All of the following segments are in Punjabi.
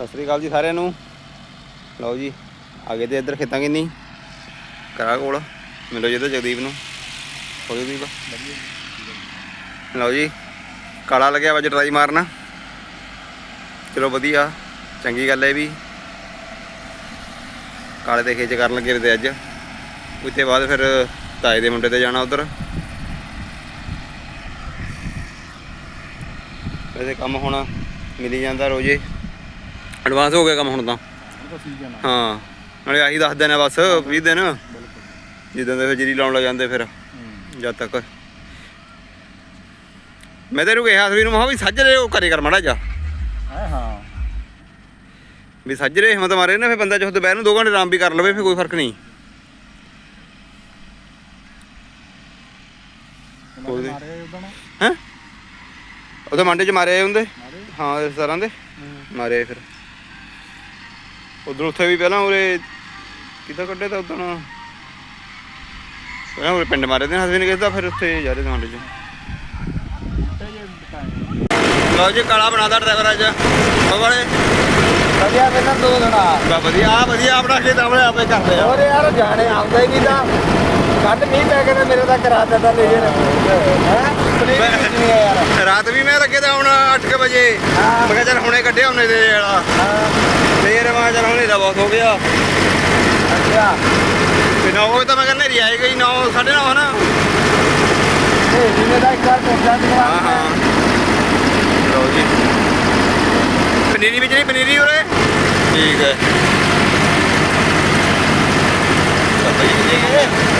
ਸਤਿ ਸ੍ਰੀ ਅਕਾਲ ਜੀ ਸਾਰਿਆਂ ਨੂੰ। ਲਓ ਜੀ ਆਗੇ ਤੇ ਇੱਧਰ ਖੇਤਾਂ ਕਿੰਨੀ? ਕਰਾ ਕੋਲ, ਮਿਲੋ ਜੀ ਇੱਧਰ ਜਗਦੀਪ ਨੂੰ। ਹੋ ਜਗਦੀਪ ਲਓ ਜੀ, ਕਾਲਾ ਲੱਗਿਆ ਵਾ ਟਰਾਈ ਮਾਰਨਾ। ਚਲੋ ਵਧੀਆ, ਚੰਗੀ ਗੱਲ ਹੈ ਵੀ। ਕਾਲੇ 'ਤੇ ਖੇਚ ਕਰਨ ਲੱਗੇ ਵੇ ਤੇ ਅੱਜ। ਉੱਤੇ ਬਾਅਦ ਫਿਰ ਤਾਏ ਦੇ ਮੁੰਡੇ ਤੇ ਜਾਣਾ ਉਧਰ। ਵੈਸੇ ਕੰਮ ਹੁਣ ਮਿਲੀ ਜਾਂਦਾ ਰੋਜੇ। ਐਡਵਾਂਸ ਹੋ ਗਿਆ ਕੰਮ ਹੁਣ ਤਾਂ। ਹਾਂ। ਨਾਲੇ ਆਹੀ ਦੱਸ ਆ ਬਸ 20 ਦਿਨ। ਜਿੱਦਾਂ ਦੇ ਫਿਰ ਜਰੀ ਲਾਉਣ ਲੱਗ ਜਾਂਦੇ ਫਿਰ ਜਦ ਤੱਕ। ਮੈਂ ਤੈਨੂੰ ਕਿਹਾ ਸੀ ਨੂੰ ਮਹਾ ਵੀ ਸੱਜਰੇ ਉਹ ਕਰੇ ਕਰ ਮਾੜਾ ਜਾ ਹੈ ਹਾਂ। ਵੀ ਸੱਜਰੇ ਹਿੰਮਤ ਮਾਰੇ ਨਾ ਫਿਰ ਬੰਦਾ ਜੋ ਦੁਪਹਿਰ ਨੂੰ 2 ਘੰਟੇ ਆਰਾਮ ਵੀ ਕਰ ਲਵੇ ਫਿਰ ਕੋਈ ਫ਼ਰਕ ਨਹੀਂ। ਉਹਦੇ- ਹੈ? ਮੰਡੇ ਚ ਮਾਰੇ ਹੁੰਦੇ। ਹਾਂ ਰਿਸ਼ਤੇਦਾਰਾਂ ਦੇ। ਮਾਰੇ ਫਿਰ। ਉਧਰ ਉੱਥੇ ਵੀ ਪਹਿਲਾਂ ਉਰੇ ਕਿੱਦਾਂ ਕੱਢੇ ਤਾਂ ਉਦੋਂ ਪਹਿਲਾਂ ਉਰੇ ਪਿੰਡ ਮਾਰੇ ਦੇ ਨੇ ਕਿਹਾ ਫਿਰ ਉੱਥੇ ਜਾ ਰਹੇ ਮੰਡੇ ਚ। ਲਓ ਜੀ ਕਾਲਾ ਬਣਾਦਾ ਡਰਾਈਵਰ ਅੱਜ। ਉਹ ਵਾਲੇ। ਵਧੀਆ ਪਹਿਲਾਂ ਦੋ ਦਿਨਾ ਬਾ ਵਧੀਆ ਆ ਵਧੀਆ ਆਪਣਾ ਖੇਤ ਆਪਣੇ ਆਪੇ ਕਰਦੇ ਆ। ਹੋਰ ਯਾਰ ਜਾਣੇ ਆਉਂਦਾ ਹੀ ਨਹੀਂ ਤਾਂ। ਕੱਢ ਮੀਂਹ ਪੈ ਕੇ ਨਾ ਮੇਰੇ ਤਾਂ ਕਰਾ ਦਿੱਤਾ ਲੈ ਜੇ ਹੈ? ਰਾਤ ਵੀ ਮੈਂ ਲੱਗੇ ਤਾਂ ਹੁਣ 8 ਵਜੇ। ਮੈਂ ਕਿਹਾ ਚੱਲ ਹੁਣੇ ਕੱਢਿਆ ਉਹਨੇ ਦੇ ਵਾਲਾ। ਫੇਰ ਮੈਂ ਚੱਲ ਹੁਣੇ ਦਾ ਬਹੁਤ ਹੋ ਗਿਆ। ਅੱਛਾ। ਤੇ 9 ਵਜੇ ਤਾਂ ਮੈਂ ਕਹਿੰਦਾ ਨੇਰੀ ਆਈ ਗਈ 9 9:30 ਹਨਾ ਇਹ ਜਿਹਨੇ ਦਾ ਇੱਕ ਵਾਰ ਪਹੁੰਚਾ ਦਿਆ ਹਾਂ ਹਾਂ। ਲਓ ਜੀ। ਪਨੀਰੀ ਵਿੱਚ ਨਹੀਂ ਪਨੀਰੀ ਉਰੇ? ਠੀਕ ਹੈ। ਤਾਂ ਬਈ ਜੀ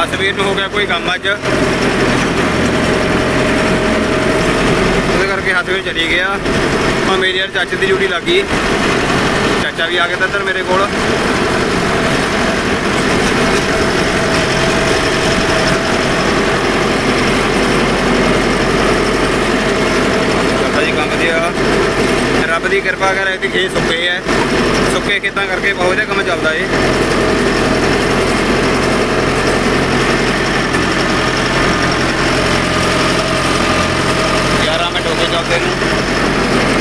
ਲਾਤਾ ਇੱਧਰ ਨੂੰ ਹੋ ਗਿਆ ਕੋਈ ਕੰਮ ਅੱਜ। ਉਹਦੇ ਕਰਕੇ ਹਸਵੀਰ ਚਲੀ ਗਿਆ। ਹੁਣ ਮੇਰੀ ਯਾਰ ਚਾਚੇ ਦੀ ਡਿਊਟੀ ਲੱਗ ਗਈ। ਚਾਚਾ ਵੀ ਆ ਗਿਆ ਤਾਂ ਇੱਧਰ ਮੇਰੇ ਕੋਲ। ਬਾਬਾ ਜੀ ਕੰਮ ਦਿਆ ਰੱਬ ਦੀ ਕਿਰਪਾ ਕਰ ਤੇ ਖੇਤ ਸੁੱਕੇ ਐ ਸੁੱਕੇ ਖੇਤਾਂ ਕਰਕੇ ਬਹੁਤ ਜਿਹਾ ਕੰਮ ਚੱਲਦਾ ਏ। ਯਾਰਾਂ ਮਿੰਟ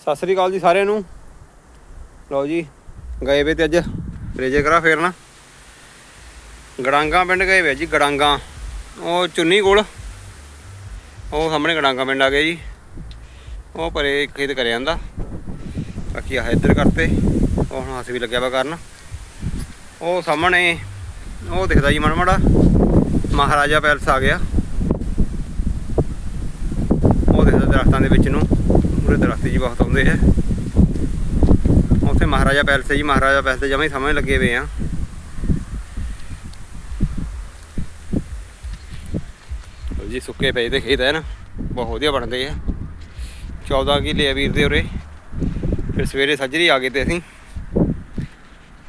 ਸਤਿ ਸ੍ਰੀ ਅਕਾਲ ਜੀ ਸਾਰਿਆਂ ਨੂੰ। ਲਓ ਜੀ, ਗਏ ਵੇ ਤੇ ਅੱਜ ਰੇਜੇ ਕਰਾ ਫੇਰ ਨਾ ਗੜਾਂਗਾ ਪਿੰਡ ਗਏ ਵੇ ਜੀ, ਗੜਾਂਗਾ। ਉਹ ਚੁੰਨੀ ਕੋਲ। ਉਹ ਸਾਹਮਣੇ ਗੜਾਂਗਾ ਪਿੰਡ ਆ ਗਿਆ ਜੀ। ਉਹ ਪਰੇ ਖੇਤ ਕਰਿਆ ਜਾਂਦਾ। ਬਾਕੀ ਆਹ ਇੱਧਰ ਕਰਤੇ। ਉਹ ਹੁਣ ਹੱਸ ਵੀ ਲੱਗਿਆ ਵਾ ਕਰਨ। ਉਹ ਸਾਹਮਣੇ, ਉਹ ਦਿਖਦਾ ਜੀ ਮਾੜਾ ਮਾੜਾ। ਮਹਾਰਾਜਾ ਪੈਲਸ ਆ ਗਿਆ। ਉਹ ਦਿਖਦਾ ਦਰਖਤਾਂ ਦੇ ਵਿੱਚ ਨੂੰ। ਪੂਰੇ ਦਰਖਤ ਜੀ ਬਹੁਤ ਆਉਂਦੇ ਹੈ ਉੱਥੇ ਮਹਾਰਾਜਾ ਪੈਲਸ ਹੈ ਜੀ। ਮਹਾਰਾਜਾ ਪੈਲਸ ਤੇ ਜਮਾਂ ਹੀ ਸਮਝ ਲੱਗੇ ਹੋਏ ਆ। ਲਓ ਜੀ, ਸੁੱਕੇ ਪਏ ਤੇ ਖੇਤ ਹੈ ਨਾ, ਬਹੁਤ ਵਧੀਆ ਬਣਦੇ ਆ। 14 ਕਿੱਲੇ ਆ ਵੀਰ ਦੇ ਉਰੇ। ਫਿਰ ਸਵੇਰੇ ਸੱਜਰੀ ਆ ਗਏ ਤੇ ਅਸੀਂ।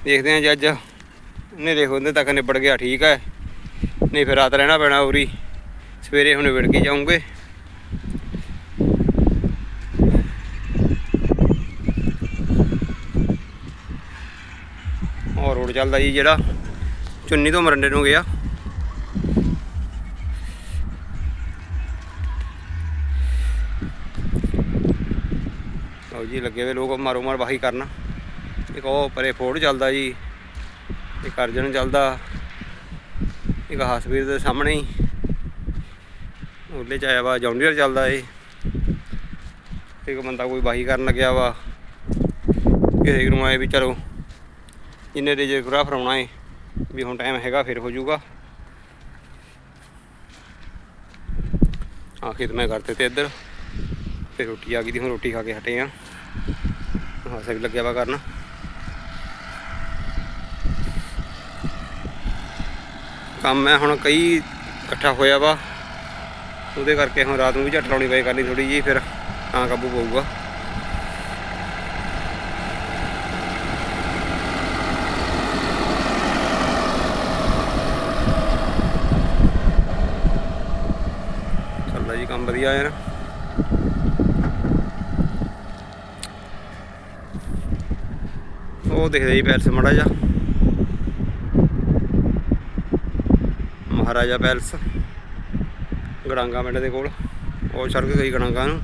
ਦੇਖਦੇ ਹਾਂ ਜੇ ਅੱਜ। ਹਨੇਰੇ ਹੁੰਦੇ ਤੱਕ ਨਿਬੜ ਗਿਆ, ਠੀਕ ਹੈ। ਨਹੀਂ ਫਿਰ ਰਾਤ ਰਹਿਣਾ ਪੈਣਾ ਉਰੀ। ਸਵੇਰੇ ਹੁਣ ਵਿੜ ਕੇ ਜਾਉਂਗੇ ਉਹ ਰੋਡ ਚੱਲਦਾ ਜੀ ਜਿਹੜਾ। ਚੁੰਨੀ ਤੋਂ ਮਰੰਡੇ ਨੂੰ ਗਿਆ। ਲਓ ਜੀ, ਲੱਗੇ ਹੋਏ ਲੋਕ ਮਾਰੋ ਮਾਰ ਵਾਹੀ ਕਰਨ। ਇੱਕ ਉਹ ਪਰੇ ਫੋੜ ਚੱਲਦਾ ਜੀ, ਇੱਕ ਅਰਜਨ ਚੱਲਦਾ, ਇੱਕ ਹਸਵੀਰ ਦੇ ਸਾਹਮਣੇ ਹੀ। ਉਹਲੇ ਚ ਆਇਆ ਵਾ, ਜੌਂਡੀਅਰ ਚੱਲਦਾ ਏ। ਇੱਕ ਬੰਦਾ ਕੋਈ ਬਾਹੀ ਕਰਨ ਲੱਗਿਆ ਵਾ। ਕਿਸੇ ਨੂੰ ਆਏ ਵੀ ਚਲੋ, ਜਿੰਨੇ ਦੇ ਜੇ ਪੂਰਾ ਫਰਾਉਣਾ ਏ, ਵੀ ਹੁਣ ਟਾਈਮ ਹੈਗਾ ਫਿਰ ਹੋ ਜਾਊਗਾ ਆ ਮੈਂ ਕਰਤੇ ਤੇ ਇੱਧਰ ਫਿਰ ਰੋਟੀ ਆ ਗਈ ਦੀ, ਹੁਣ ਰੋਟੀ ਖਾ ਕੇ ਹਟੇ ਆ। ਹਾਸੇ ਵੀ ਲੱਗਿਆ ਵਾ ਕਰਨ। ਕੰਮ ਹੈ ਹੁਣ ਕਈ ਇਕੱਠਾ ਹੋਇਆ ਵਾ। ਉਹਦੇ ਕਰਕੇ ਹੁਣ ਰਾਤ ਨੂੰ ਵੀ ਝੱਟ ਲਾਉਣੀ ਪਏ ਕਰਨੀ ਥੋੜੀ ਜੀ ਫਿਰ ਤਾਂ ਕਾਬੂ ਪਊਗਾ। ਚੱਲਦਾ ਜੀ ਕੰਮ ਵਧੀਆ ਹੈ ਨਾ ਉਹ ਦਿਖਦਾ ਜੀ ਪੈਲਸ ਮੜਾ ਜਾ ਮਹਾਰਾਜਾ ਪੈਲਸ, ਗੜਾਂਗਾ ਪਿੰਡ ਦੇ ਕੋਲ। ਉਹ ਸੜਕ ਗਈ ਗੜਾਂਗਾ ਨੂੰ।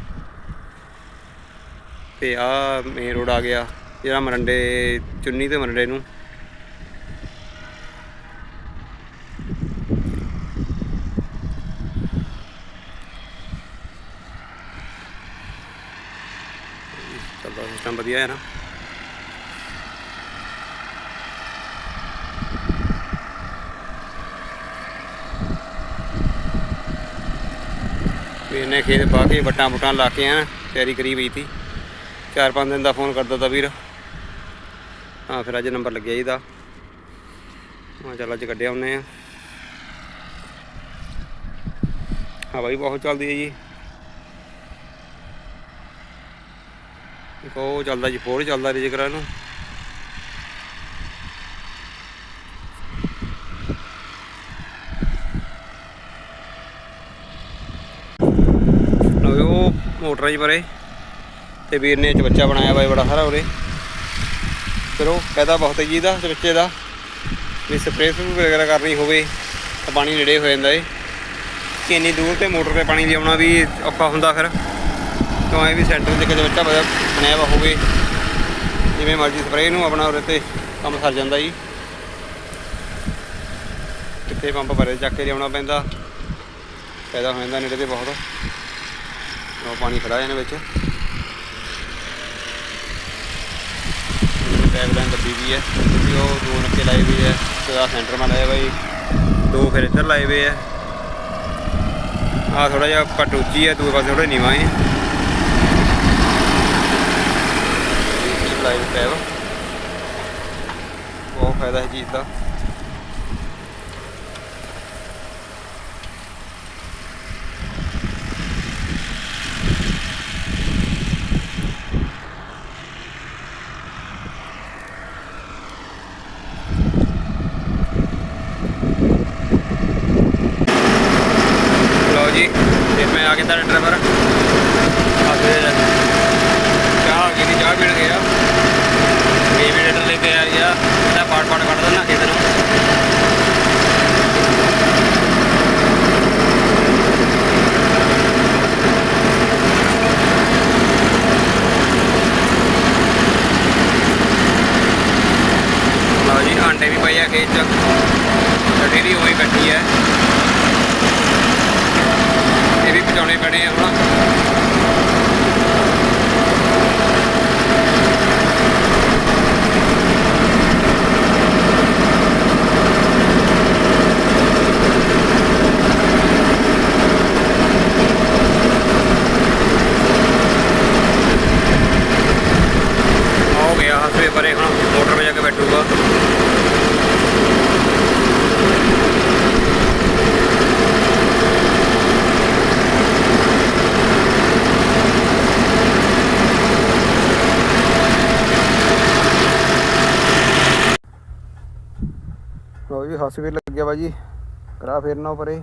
ਤੇ ਆ ਮੇਨ ਰੋਡ ਆ ਗਿਆ, ਜਿਹੜਾ ਮਰੰਡੇ, ਚੁੰਨੀ ਤੇ ਮਰੰਡੇ ਨੂੰ। ਸਿਸਟਮ ਵਧੀਆ ਹੈ ਨਾ। ਵੀ ਇਹਨੇ ਖੇਤ ਪਾ ਕੇ ਵਟਾਂ ਵਟਾਂ ਲਾ ਕੇ ਆ ਤਿਆਰੀ ਕਰੀ ਪਈ ਤੀ। ਚਾਰ ਪੰਜ ਦਿਨ ਦਾ ਫੋਨ ਕਰਦਾ ਤਾ ਵੀਰ। ਹਾਂ, ਫਿਰ ਅੱਜ ਨੰਬਰ ਲੱਗਿਆ ਇਹਦਾ। ਹਾਂ, ਚੱਲ ਅੱਜ ਕੱਢਿਆ ਉਹਨੇ। ਆ ਹਵਾ ਵੀ ਬਹੁਤ ਚੱਲਦੀ ਹੈ ਜੀ। ਇੱਕ ਉਹ ਚੱਲਦਾ ਜੀ ਫੋਰ ਚੱਲਦਾ ਰੀ ਜਿਗਰਾ ਨੂੰ ਲਓ ਉਹ ਮੋਟਰਾਂ ਜੀ ਪਰੇ। ਤੇ ਵੀਰ ਨੇ ਚਬੱਚਾ ਬਣਾਇਆ ਵਾ ਬੜਾ ਸਾਰਾ ਉਰੇ। ਫਿਰ ਉਹ ਫਾਇਦਾ ਬਹੁਤ ਹੈ ਜੀ ਇਹਦਾ ਚਬੱਚੇ ਦਾ। ਵੀ ਸਪਰੇਅ ਸਪਰੂ ਵਗੈਰਾ ਕਰਨੀ ਹੋਵੇ, ਤਾਂ ਪਾਣੀ ਨੇੜੇ ਹੋ ਜਾਂਦਾ ਏ। ਕਿ ਇੰਨੀ ਦੂਰ ਤੇ ਮੋਟਰ ਤੇ ਪਾਣੀ ਲਿਆਉਣਾ ਵੀ ਔਖਾ ਹੁੰਦਾ ਫਿਰ। ਤਾਂ ਇਹ ਵੀ ਸੈਂਟਰ ਦੇ ਕਿਤੇ ਬੱਚਾ ਬਣਿਆ ਵਾ ਹੋਵੇ। ਜਿਵੇਂ ਮਰਜ਼ੀ ਸਪਰੇਅ ਨੂੰ ਆਪਣਾ ਉਰੇ ਤੇ ਕੰਮ ਸਰ ਜਾਂਦਾ ਜੀ। ਕਿੱਥੇ ਪੰਪ ਭਰੇ ਚੱਕ ਕੇ ਲਿਆਉਣਾ ਪੈਂਦਾ। ਫਾਇਦਾ ਹੋ ਜਾਂਦਾ ਨੇੜੇ ਤੇ ਬਹੁਤ। ਉਹ ਪਾਣੀ ਖੜਾ ਇਹਨਾਂ ਵਿੱਚ। ਪਾਈਪਲਾਈਨ ਦੱਬੀ ਵੀ ਹੈ। ਵੀ ਉਹ ਦੋ ਨੱਕੇ ਲਾਏ ਵੀ ਹੈ ਤੇ ਆ ਸੈਂਟਰ ਮੈਂ ਲਾਇਆ ਬਾਈ। ਦੋ ਫਿਰ ਇੱਧਰ ਲਾਏ ਹੋਏ ਹੈ ਆ ਥੋੜਾ ਜਿਹਾ ਘੱਟ ਉੱਚੀ ਹੈ ਦੂਏ ਪਾਸੇ ਥੋੜਾ ਨੀਵਾਂ ਹੈ ਇਹ ਲਾਈਵ ਪੈਪ ਬਹੁਤ ਫਾਇਦਾ ਹੈ ਚੀਜ਼ ਦਾ ਲਓ ਜੀ ਤੇ ਮੈਂ ਆ ਗਿਆ ਤੁਹਾਡਾ ਡਰਾਈਵਰ ਆਦੇ ਚਾਹ ਆ ਗਈ ਦੀ ਚਾਹ ਪੀਣ ਗਿਆ ਡੀਵੀਡੀਟਰ ਲੈ ਕੇ ਆ ਗਿਆ ਇਹਦਾ ਪਾਟ ਪਾਟ ਕੱਢ ਦਿੰਦਾ ਕਿਤੇ ਨੂੰ ਲਓ ਜੀ ਆਂਡੇ ਵੀ ਪਏ ਆ ਖੇਤ ਚ ਗੱਡੀ ਦੀ ਹੋਈ ਬੈਠੀ ਹੈ ਇਹ ਵੀ ਪਹੁੰਚਾਉਣੇ ਪੈਣੇ ਆ ਹੁਣ ਹੋ ਗਿਆ ਹਸਵੇ ਪਰੇ ਹੁਣ ਮੋਟਰ 'ਤੇ ਜਾ ਕੇ ਬੈਠੂਗਾ ਲੋ ਜੀ ਹਸਵੇ ਲੱਗਿਆ ਵਾ ਜੀ ਕਰਾ ਫੇਰਨਾ ਪਰੇ।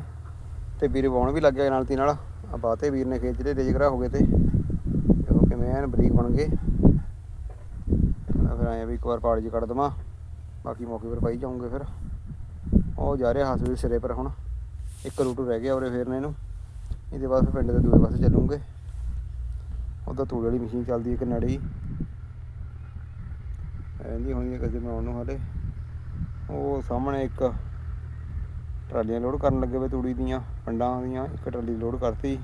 ਤੇ ਵੀਰ ਵਾਉਣ ਵੀ ਲੱਗਿਆ ਨਾਲ ਤੀ ਨਾਲ। ਆ ਬਾਤੇ ਵੀਰ ਨੇ ਖੇਤ ਜਿਹੜੇ ਰੇਜਗਰਾ ਹੋ ਗਏ ਤੇ। ਦੇਖੋ ਕਿਵੇਂ ਐਨ ਬਰੀਕ ਬਣ ਗਏ। ਫਿਰ ਆਇਆ ਵੀ ਇੱਕ ਵਾਰ ਪਾੜ ਜੀ ਕੱਢ ਦਵਾਂ। ਬਾਕੀ ਮੌਕੇ ਪਰ ਪਾਈ ਜਾਉਂਗੇ ਫਿਰ। ਉਹ ਜਾ ਰਿਹਾ ਹਾਸ ਵੀਰ ਸਿਰੇ ਪਰ ਹੁਣ। ਇੱਕ ਰੂਟ ਰਹਿ ਗਿਆ ਉਰੇ ਫੇਰਨੇ ਨੂੰ। ਇਹਦੇ ਬਾਅਦ ਫਿਰ ਪਿੰਡ ਦੇ ਦੂਜੇ ਪਾਸੇ ਚੱਲੂਗੇ। ਉਹਦਾ ਤੂੜੀ ਵਾਲੀ ਮਸ਼ੀਨ ਚੱਲਦੀ ਹੈ। ਕਨੇੜੇ ਹੀ ਹੋਣੀ ਹੈ ਕਦੇ ਬਣਾਉਣ ਨੂੰ ਹਾਲੇ। ਉਹ ਸਾਹਮਣੇ ਇੱਕ ਟਰਾਲੀਆਂ ਲੋਡ ਕਰਨ ਲੱਗੇ ਵੇ ਤੂੜੀ ਦੀਆਂ, ਪਿੰਡਾਂ ਦੀਆਂ, ਇੱਕ ਟਰਾਲੀ ਲੋਡ ਕਰਤੀ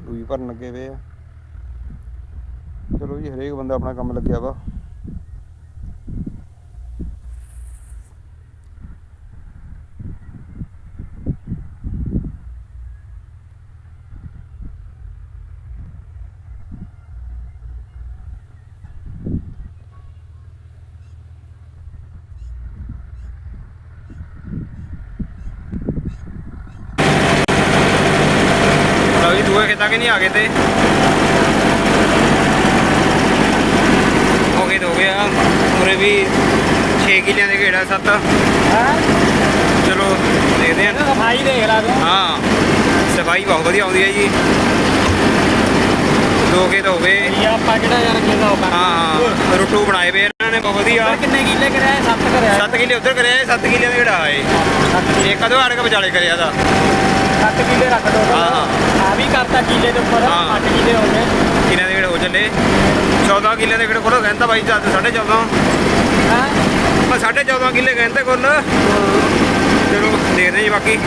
ਦੂਜੀ ਭਰਨ ਲੱਗੇ ਵੇ ਆ। ਚਲੋ ਜੀ, ਹਰੇਕ ਬੰਦਾ ਆਪਣਾ ਕੰਮ ਲੱਗਿਆ ਵਾ। ਖੇਤਾਂ ਕਿ ਨਹੀਂ ਆ ਗਏ ਤੇ। ਹੋ ਗਏ ਹੋ ਗਿਆ ਉਰੇ ਵੀ 6 ਕਿੱਲਿਆਂ ਦੇ ਘੇੜਾ ਸੱਤ। ਚਲੋ ਦੇਖਦੇ ਹਾਂ ਸਫ਼ਾਈ ਦੇਖ ਲਾ ਤੂੰ। ਹਾਂ ਸਫ਼ਾਈ ਬਹੁਤ ਵਧੀਆ ਆਉਂਦੀ ਹੈ ਜੀ। ਦੋ ਖੇਤ ਹੋ ਗਏ। ਆਪਾਂ ਕਿਹੜਾ ਯਾਰ ਕਿਹਦਾ ਹਾਂ ਰੁੱਟੂ ਬਣਾਏ ਵੇ ਨੇ ਬਹੁਤ ਵਧੀਆ। ਕਿੰਨੇ ਕਿੱਲੇ ਕਰਿਆ? 7 ਕਰਿਆ। 7 ਕਿੱਲੇ ਉੱਧਰ ਕਰਿਆ 7 ਕਿੱਲੇ ਦਾ ਘੇੜਾ ਆਏ ਇੱਕ ਅਦੋ ਆੜ ਕੇ ਵਿਚਾਲੇ ਕਰਿਆ ਦਾ? 7 ਕਿੱਲੇ ਰੱਖ ਦੋ ਹਾਂ, ਹਾਂ। ਆ ਵੀ ਕਰਤਾ ਕਿੱਲੇ ਦੇ ਉੱਪਰ ਹਾਂ। 8 ਕਿੱਲੇ ਹੋ ਗਏ। ਕਿੰਨੇ ਦੇ ਘੇੜੇ ਹੋ ਚੱਲੇ? 14 ਕਿੱਲੇ ਦੇ ਘੇੜੇ ਕੋਲ ਕਹਿੰਦਾ ਬਾਈ ਜਦ 14.5 ਹਾਂ? ਮੈਂ 14.5 ਕਿੱਲੇ ਕਹਿੰਦੇ ਕੁੱਲ ਚਲੋ ਦੇਖਦੇ ਹਾਂ ਜੀ ਬਾਕੀ।